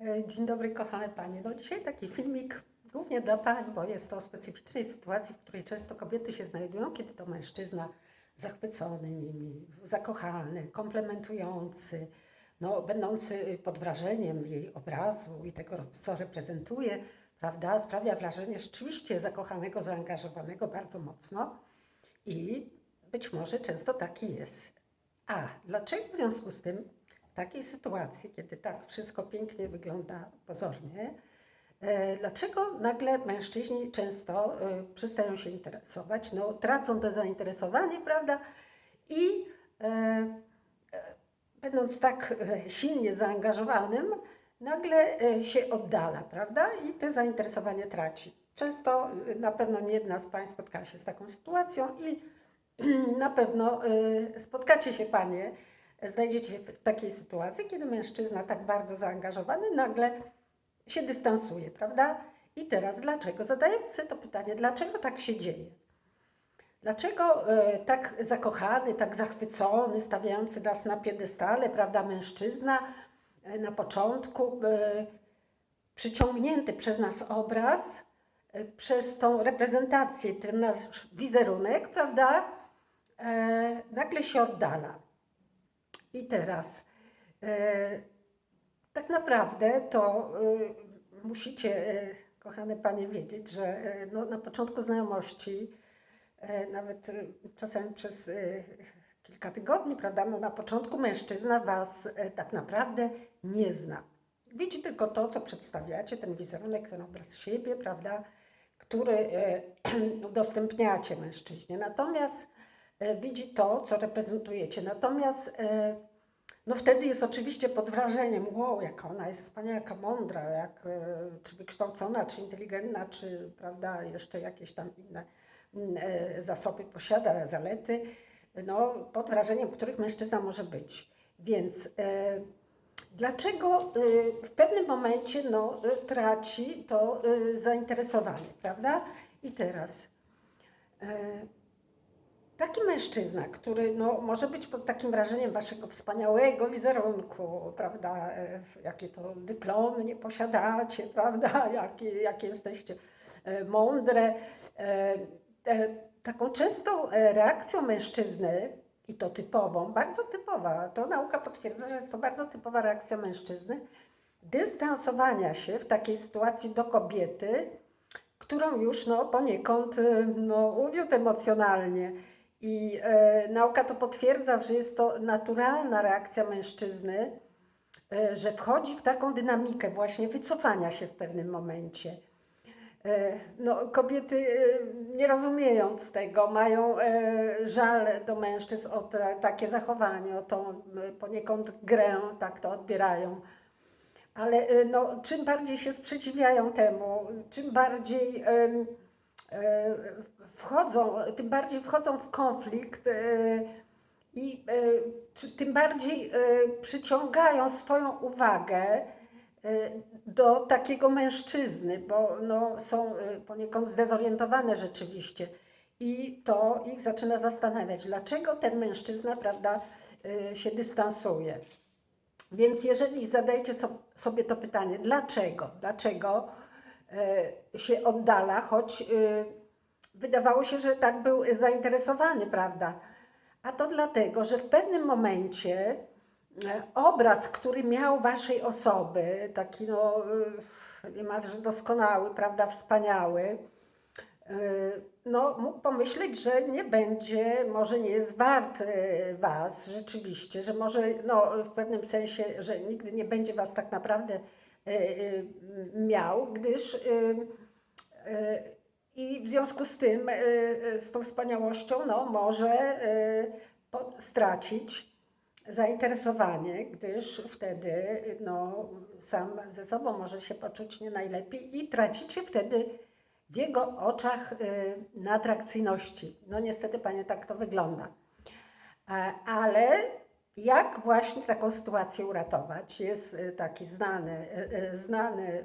E, Dzień dobry, kochane panie. No dzisiaj taki filmik głównie dla pań, bo jest to o specyficznej sytuacji, w której często kobiety się znajdują, kiedy to mężczyzna zachwycony nimi, zakochany, komplementujący, no, będący pod wrażeniem jej obrazu i tego, co reprezentuje, prawda, sprawia wrażenie rzeczywiście zakochanego, zaangażowanego bardzo mocno i być może często taki jest. A dlaczego w związku z tym takiej sytuacji, kiedy tak wszystko pięknie wygląda pozornie, e, dlaczego nagle mężczyźni często e, przestają się interesować, no, tracą to zainteresowanie, prawda? I e, e, będąc tak silnie zaangażowanym, nagle się oddala, prawda? I te zainteresowanie traci. Często na pewno nie jedna z Pań spotkała się z taką sytuacją i na pewno spotkacie się panie, znajdziecie w takiej sytuacji, kiedy mężczyzna tak bardzo zaangażowany nagle się dystansuje, prawda? I teraz dlaczego? Zadajemy sobie to pytanie, dlaczego tak się dzieje? Dlaczego y, tak zakochany, tak zachwycony, stawiający nas na piedestale, prawda, mężczyzna y, na początku, y, przyciągnięty przez nas obraz, przez tą reprezentację, ten nasz wizerunek, prawda, e, nagle się oddala. I teraz, e, tak naprawdę to e, musicie, e, kochane panie, wiedzieć, że no, na początku znajomości, nawet czasami przez kilka tygodni, prawda, no, na początku mężczyzna was tak naprawdę nie zna. Widzi tylko to, co przedstawiacie, ten wizerunek, ten obraz siebie, prawda, który udostępniacie mężczyźnie. Natomiast widzi to, co reprezentujecie. Natomiast e, no wtedy jest oczywiście pod wrażeniem, wow, jaka ona jest wspaniała, jaka mądra, jak, e, czy wykształcona, czy inteligentna, czy prawda, jeszcze jakieś tam inne mm, e, zasoby posiada, zalety, no, pod wrażeniem których mężczyzna może być. Więc e, dlaczego e, w pewnym momencie no, e, traci to e, zainteresowanie, prawda? I teraz e, taki mężczyzna, który no, może być pod takim wrażeniem waszego wspaniałego wizerunku, prawda, e, jakie to dyplomy nie posiadacie, prawda, jakie, jakie jesteście e, mądre. E, taką częstą reakcją mężczyzny, i to typową, bardzo typowa, to nauka potwierdza, że jest to bardzo typowa reakcja mężczyzny, dystansowania się w takiej sytuacji do kobiety, którą już no, poniekąd no, uwiódł emocjonalnie. I e, nauka to potwierdza, że jest to naturalna reakcja mężczyzny, e, że wchodzi w taką dynamikę właśnie wycofania się w pewnym momencie. E, no, kobiety e, nie rozumiejąc tego, mają e, żal do mężczyzn o takie zachowanie, o tą e, poniekąd grę, tak to odbierają. Ale e, no, czym bardziej się sprzeciwiają temu, czym bardziej e, wchodzą, tym bardziej wchodzą w konflikt e, i e, tym bardziej e, przyciągają swoją uwagę e, do takiego mężczyzny, bo no, są e, poniekąd zdezorientowane rzeczywiście. I to ich zaczyna zastanawiać, dlaczego ten mężczyzna, prawda, e, się dystansuje. Więc jeżeli zadajecie so- sobie to pytanie, dlaczego, dlaczego e, się oddala, choć e, wydawało się, że tak był zainteresowany, prawda? A to dlatego, że w pewnym momencie e, obraz, który miał waszej osoby, taki no e, niemalże doskonały, prawda, wspaniały, e, no, mógł pomyśleć, że nie będzie, może nie jest wart e, was rzeczywiście, że może no, w pewnym sensie, że nigdy nie będzie was tak naprawdę e, e, miał, gdyż e, i w związku z tym, z tą wspaniałością, no, może stracić zainteresowanie, gdyż wtedy no, sam ze sobą może się poczuć nie najlepiej i tracicie wtedy w jego oczach y, na atrakcyjności. No niestety, panie, tak to wygląda. E, Ale jak właśnie taką sytuację uratować? Jest y, taki znany, y, y, znany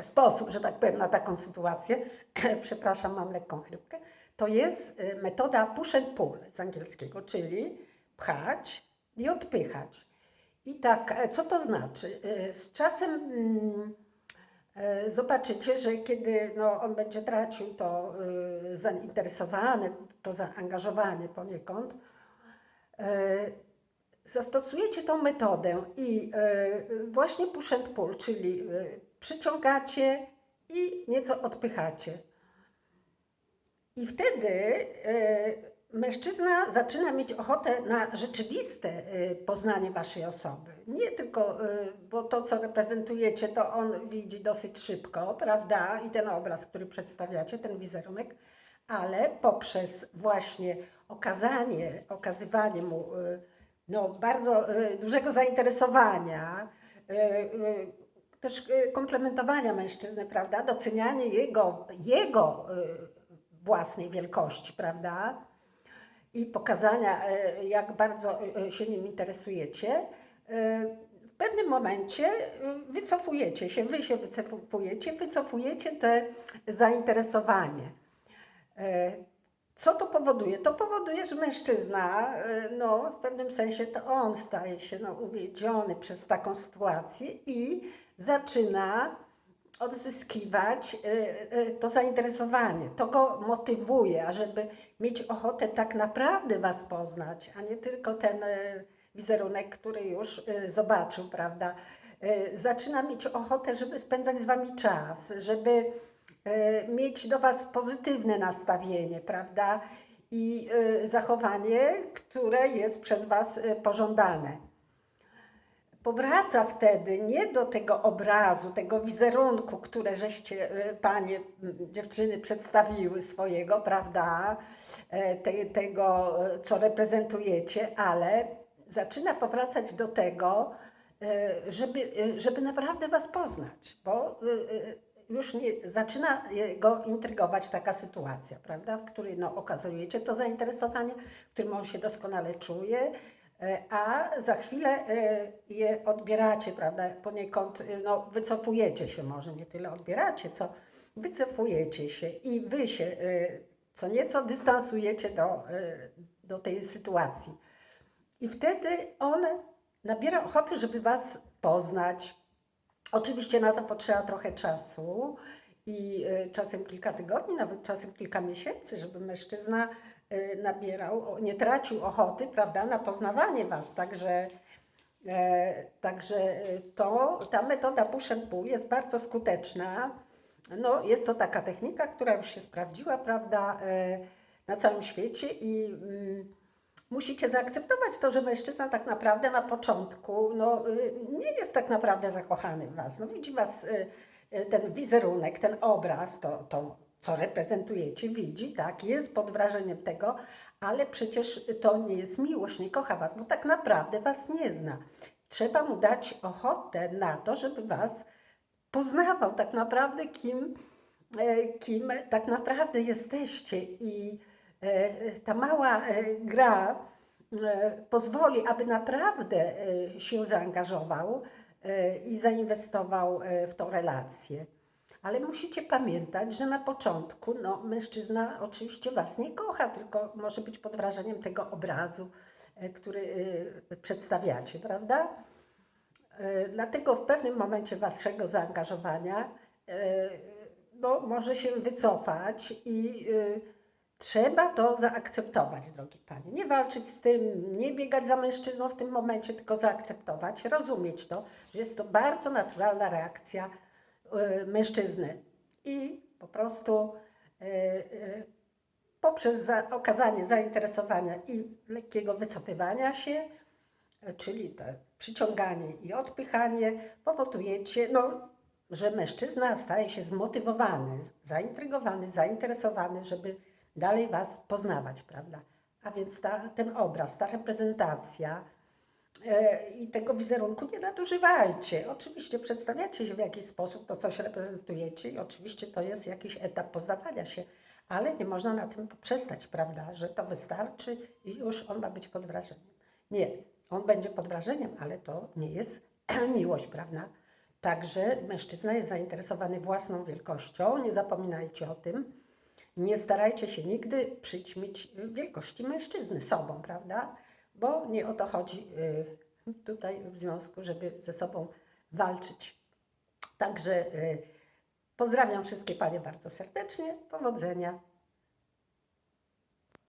sposób, że tak powiem, na taką sytuację. Przepraszam, mam lekką chrypkę. To jest metoda push and pull z angielskiego, czyli pchać i odpychać. I tak, e, co to znaczy? Z czasem mm, e, zobaczycie, że kiedy no, on będzie tracił to e, zainteresowanie, to zaangażowanie poniekąd, zastosujecie tą metodę i e, właśnie push and pull, czyli e, przyciągacie i nieco odpychacie. I wtedy e, mężczyzna zaczyna mieć ochotę na rzeczywiste e, poznanie waszej osoby. Nie tylko, e, bo to, co reprezentujecie, to on widzi dosyć szybko, prawda? I ten obraz, który przedstawiacie, ten wizerunek, ale poprzez właśnie okazanie, okazywanie mu e, no, bardzo e, dużego zainteresowania, e, też komplementowania mężczyzny, prawda? Docenianie jego, jego własnej wielkości, prawda? I pokazania, jak bardzo się nim interesujecie. W pewnym momencie wycofujecie się, wy się wycofujecie, wycofujecie te zainteresowanie. Co to powoduje? To powoduje, że mężczyzna, e, no, w pewnym sensie to on staje się no, uwiedziony przez taką sytuację i zaczyna odzyskiwać e, e, to zainteresowanie. To go motywuje, ażeby mieć ochotę tak naprawdę Was poznać, a nie tylko ten wizerunek, który już zobaczył, prawda? Zaczyna mieć ochotę, żeby spędzać z Wami czas, żeby mieć do Was pozytywne nastawienie, prawda? I e, zachowanie, które jest przez Was e, pożądane powraca wtedy nie do tego obrazu, tego wizerunku, które żeście panie, dziewczyny przedstawiły swojego, prawda, e, te, tego, e, co reprezentujecie, ale zaczyna powracać do tego, e, żeby, e, żeby naprawdę was poznać, bo już nie, zaczyna go intrygować taka sytuacja, prawda, w której no, okazujecie to zainteresowanie, w którym on się doskonale czuje, E, a za chwilę e, je odbieracie, prawda? Poniekąd e, no, wycofujecie się, może nie tyle odbieracie, co wycofujecie się i wy się co nieco dystansujecie do, do tej sytuacji. I wtedy on nabiera ochoty, żeby was poznać. Oczywiście na to potrzeba trochę czasu i e, czasem kilka tygodni, nawet czasem kilka miesięcy, żeby mężczyzna e, nabierał, nie tracił ochoty, prawda, na poznawanie was. Także, e, także e, to, ta metoda push and pull jest bardzo skuteczna. No, jest to taka technika, która już się sprawdziła, prawda, e, na całym świecie i mm, musicie zaakceptować to, że mężczyzna tak naprawdę na początku no, y, nie jest tak naprawdę zakochany w was. No, widzi was y, y, ten wizerunek, ten obraz, to, to co reprezentujecie, widzi, tak, jest pod wrażeniem tego, ale przecież to nie jest miłość, nie kocha was, bo tak naprawdę was nie zna. Trzeba mu dać ochotę na to, żeby was poznawał tak naprawdę, kim, kim tak naprawdę jesteście. I ta mała e, gra e, pozwoli, aby naprawdę e, się zaangażował e, i zainwestował e, w tą relację. Ale musicie pamiętać, że na początku no, mężczyzna oczywiście Was nie kocha, tylko może być pod wrażeniem tego obrazu, e, który e, przedstawiacie, prawda? E, Dlatego w pewnym momencie waszego zaangażowania e, no, może się wycofać i e, trzeba to zaakceptować, drogie panie. Nie walczyć z tym, nie biegać za mężczyzną w tym momencie, tylko zaakceptować, rozumieć to, że jest to bardzo naturalna reakcja e, mężczyzny. I po prostu e, e, poprzez za, okazanie zainteresowania i lekkiego wycofywania się, czyli to przyciąganie i odpychanie, powodujecie, no, że mężczyzna staje się zmotywowany, zaintrygowany, zainteresowany, żeby dalej Was poznawać, prawda? A więc ta, ten obraz, ta reprezentacja e, i tego wizerunku nie nadużywajcie. Oczywiście przedstawiacie się w jakiś sposób, to coś reprezentujecie i oczywiście to jest jakiś etap poznawania się, ale nie można na tym poprzestać, prawda? Że to wystarczy i już on ma być pod wrażeniem. Nie, on będzie pod wrażeniem, ale to nie jest miłość, prawda? Także mężczyzna jest zainteresowany własną wielkością, nie zapominajcie o tym. Nie starajcie się nigdy przyćmić wielkości mężczyzny sobą, prawda? Bo nie o to chodzi y, tutaj w związku, żeby ze sobą walczyć. Także y, pozdrawiam wszystkie panie bardzo serdecznie. Powodzenia.